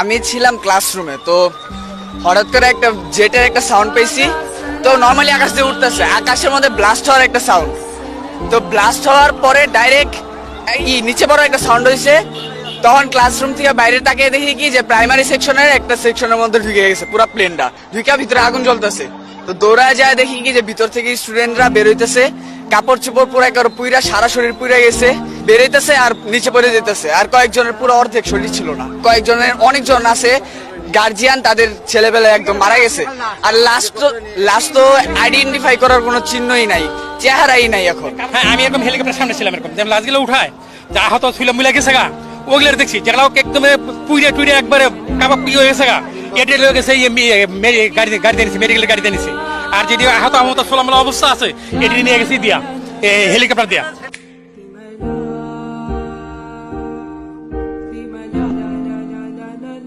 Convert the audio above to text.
আমি ছিলাম ক্লাসরুমে তো হঠাৎ করে একটা জেটের একটা সাউন্ড পেয়েছি। তো নর্মালি আকাশ দিয়ে উঠতেছে, আকাশের মধ্যে ব্লাস্ট হওয়ার একটা সাউন্ড তো ব্লাস্ট হওয়ার পরে ডাইরেক্ট ই নিচে বড় একটা সাউন্ড হয়েছে তখন ক্লাসরুম থেকে বাইরে তাকিয়ে দেখি কি যে প্রাইমারি সেকশনের একটা সেকশনের মধ্যে ঢুকে গেছে, পুরো প্লেনটা ঢুকে ভিতরে আগুন জ্বলতেছে। তো দৌড়ায় যায় দেখি কি যে ভিতর থেকে স্টুডেন্টরা বেরোইতেছে কাপড় চোপড় পুরো একবার পুইরা, সারা শরীর পুইরা গেছে। বেরোইতেছে আর নিচে পড়ে যেতেছে। আর কয়েকজনের পুরো অর্ধেক শরীর ছিল না। কয়েকজনের, অনেকজন আছে গার্জিয়ান তাদের ছেলেবেলা একদম মারা গেছে। আর লাস্ট লাস্ট তো আইডেন্টিফাই করার কোনো চিহ্নই নাই, চেহারাই নাই এখন। হ্যাঁ আমি এরকম হেলিকপ্টার সামনে ছিলাম এরকম। যেমন লাশগুলো উঠায়, যা আহত ছিল মিলে গেছে গা। ওগুলো দেখছি, যেগুলো একদম পুইরে টুইরে একবারে কাবাব পুই হয়ে গেছে গা। এটা লয়ে গেছে গাড়ি গাড়ি দিয়ে মেডিকেল আর যদি আহত আহত সোলামলা অবস্থা আছে এটি নিয়ে গেছি দিয়া হেলিকপ্টার দিয়া।